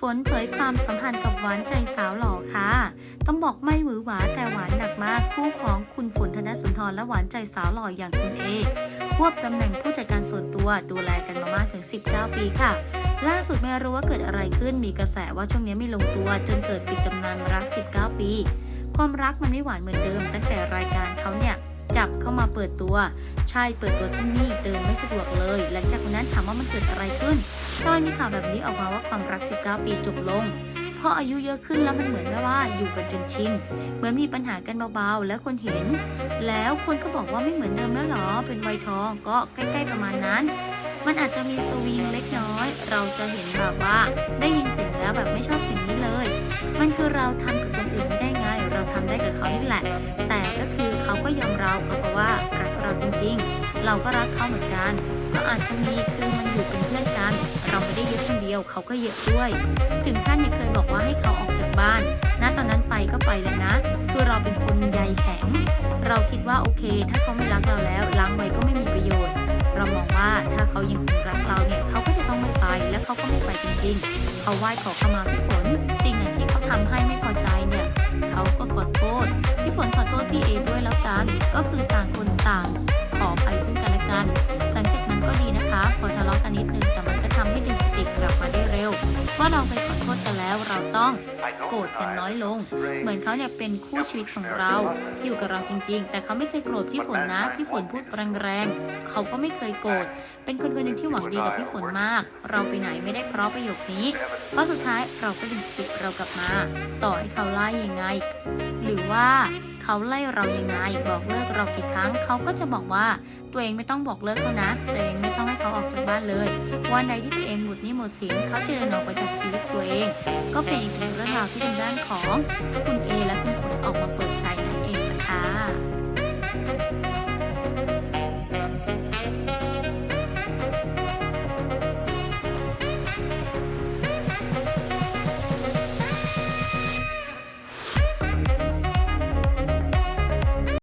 ฝนเผยความสัมพันธ์กับหวานใจสาวหล่อค่ะ ต้องบอกไม่หวือหวาแต่หวานหนักมากคู่ของคุณฝนธนสุนทรและหวานใจสาวหล่ออย่างคุณเอควบตำแหน่งผู้จัดการส่วนตัวดูแลกันมามากถึง 19 ปีค่ะ ล่าสุดไม่รู้ว่าเกิดอะไรขึ้นมีกระแสว่าช่วงนี้ไม่ลงตัวจนเกิดปิดตำนานรัก 19 ปี ความรักมันไม่หวานเหมือนเดิม ตั้งแต่รายการเขาเนี่ย จับเข้ามาเปิดตัว ใช่เปิดตัวที่นี่เดินไม่สะดวกเลย หลังจากนั้นถามว่ามันเกิดอะไรขึ้นตอนมีข่าวแบบนี้ออกมาว่าความรัก 19 ปีจบลงเพราะอายุเยอะขึ้นแล้วมันเหมือนกับว่าอยู่กันจนชิน เหมือนมีปัญหากันเบาๆ แล้วคนเห็น แล้วคนก็บอกว่าไม่เหมือนเดิมแล้วหรอ เป็นวัยทองก็ใกล้ๆประมาณนั้น มันอาจจะมีสวิงเล็กน้อย เราจะเห็นแบบว่า ได้ยินเสียงแล้วแบบไม่ชอบสิ่งนี้เลย มันคือเราทำกับคนอื่นไม่ได้ไง เราทำได้กับเขานี่แหละ เขาก็ยอมเราเพราะว่ารักเราจริงๆ เราก็รักเขาเหมือนกันก็อาจจะมีคือมันอยู่เป็นเพื่อนกัน เราไม่ได้เยอะคนเดียวเขาก็เยอะด้วย ถึงขั้นเนี่ยเคยบอกว่าให้เขาออกจากบ้านณตอนนั้นไปก็ไปเลยนะ คือเราเป็นคนใยแข็ง เราคิดว่าโอเค ถ้าเขาไม่รักเราแล้วล้างไว้ก็ไม่มีประโยชน์ เรามองว่าถ้าเขายังคงรักเราเนี่ยเขาก็จะต้องไม่ไปและเขาก็ไม่ไปจริง ๆ เขาไหว้ขอขมาพี่ฝนสิ่งไหนที่เขาทำให้ไม่พอใจ ก็คือต่างคนต่างขอไปซึ่งกันและกัน หลังจากนั้นก็ดีนะคะพอทะเลาะกันนิดนึงแต่มันก็ทำให้ดึงสติกลับมาได้เร็วว่าเราไปขอโทษกันแล้วเราต้องโกรธกันน้อยลง เหมือนเขาเนี่ยเป็นคู่ชีวิตของเราอยู่กับเราจริง ๆ แต่เขาไม่เคยโกรธพี่ฝนนะพี่ฝนพูดแรงๆเขาก็ไม่เคยโกรธเป็นคนคนหนึ่งที่หวังดีกับพี่ฝนมาก เราไปไหนไม่ได้เพราะประโยคนี้ เพราะสุดท้ายเราก็ดึงสติเรากลับมา ต่อให้เขาไล่ยังไง หรือว่าเขาไล่เรายังไงบอกเลิกเรากี่ครั้ง เขาก็จะบอกว่าตัวเองไม่ต้องบอกเลิกเขานะตัวเองไม่ต้องให้เขาออกจากบ้านเลย วันใดที่ตัวเองหมดนี้หมดสินเขาจะเดินออกไปจากชีวิตตัวเองก็เป็นอีกหนึ่งเรื่องราวที่ทางด้านของคุณเอและคุณฝนออกมาเปิดใจ